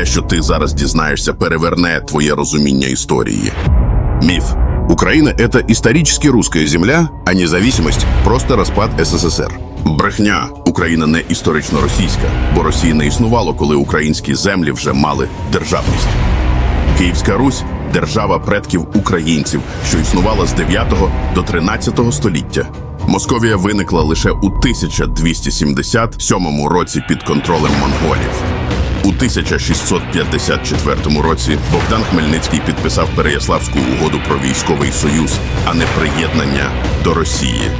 Те, що ти зараз дізнаєшся, переверне твоє розуміння історії. Миф. Украина — это исторически русская земля, а независимость — просто розпад СССР. Брехня. Україна не історично російська, бо Росії не існувало, коли українські землі вже мали державність. Київська Русь держава предків українців, що існувала з 9 до 13 століття. Московія виникла лише у 1277 році під контролем монголів. У 1654 році Богдан Хмельницький підписав Переяславську угоду про військовий союз, а не приєднання до Росії.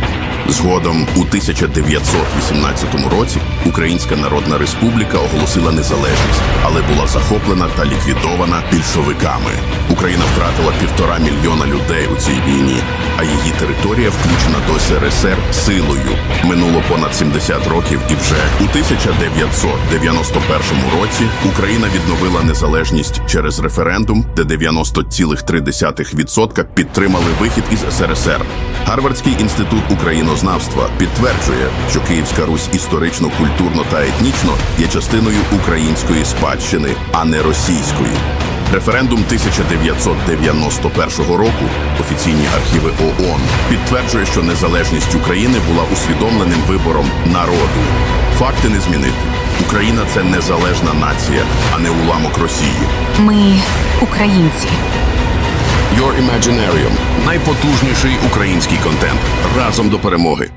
Згодом у 1918 році Українська Народна Республіка оголосила незалежність, але була захоплена та ліквідована більшовиками. Україна втратила півтора мільйона людей у цій війні, а її територія включена до СРСР силою. Минуло понад 70 років, і вже у 1991 році Україна відновила незалежність через референдум, де 90,3% підтримали вихід із СРСР. Гарвардський інститут українознавства підтверджує, що Київська Русь історично, культурно та етнічно є частиною української спадщини, а не російської. Референдум 1991 року, офіційні архіви ООН, підтверджує, що незалежність України була усвідомленим вибором народу. Факти не змінити. Україна це незалежна нація, а не уламок Росії. Ми українці. Your Imaginarium – найпотужніший український контент разом до перемоги.